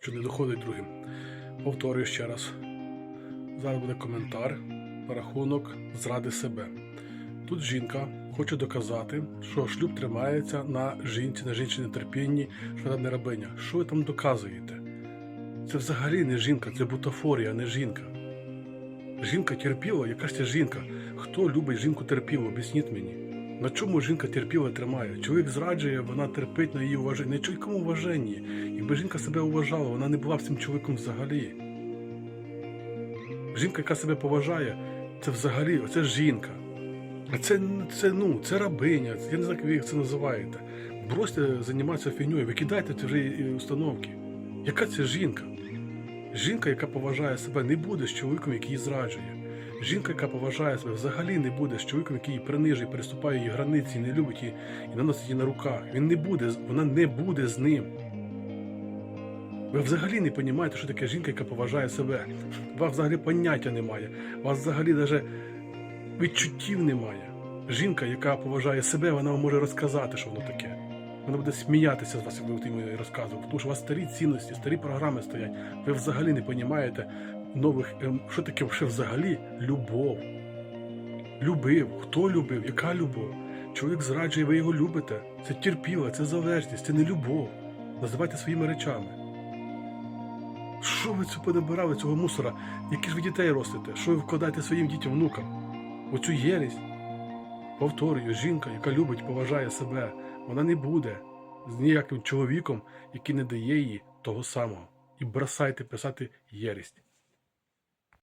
що не доходить другим. Повторюю ще раз. Зараз буде коментар рахунок зради себе. Тут жінка хоче доказати, що шлюб тримається на жінці, на жінці терпінні, що вона не рабиня. Що ви там доказуєте? Це взагалі не жінка, це бутафорія, не жінка. Жінка терпіла, яка ж це жінка? Хто любить жінку терпіло? Об'ясніть мені. На чому жінка терпіла тримає? Чоловік зраджує, вона терпить на її уваження. Не чоловікому уваженні. Якби жінка себе уважала, вона не була б цим чоловіком взагалі. Жінка, яка себе поважає, це взагалі, оце жінка. А це, це, ну, це рабиня, я не знаю, як ви їх це називаєте. Бросьте займатися фігньою, викидайте ці установки. Яка це жінка? Жінка, яка поважає себе, не буде з чоловіком, який її зраджує. Жінка, яка поважає себе, взагалі не буде з чоловіком, який її принижує, переступає її границі, не любить її і наносить її на руках. Він не буде, вона не буде з ним. Ви взагалі не розумієте, що таке жінка, яка поважає себе. Вас взагалі поняття немає. Вас взагалі навіть відчуттів немає. Жінка, яка поважає себе, вона вам може розказати, що воно таке. Вона буде сміятися з вас, як ви будете тому що у вас старі цінності, старі програми стоять. Ви взагалі не розумієте нових, ем, що таке взагалі любов. Любив, хто любив, яка любов? Чоловік зраджує, ви його любите. Це терпіла, це залежність, це не любов. Називайте своїми речами. Що ви це понабирали, цього мусора? Які ж ви дітей ростите? Що ви вкладаєте своїм дітям, внукам? Оцю єрість. Повторюю, жінка, яка любить, поважає себе, вона не буде з ніяким чоловіком, який не дає їй того самого. І бросайте писати єрість.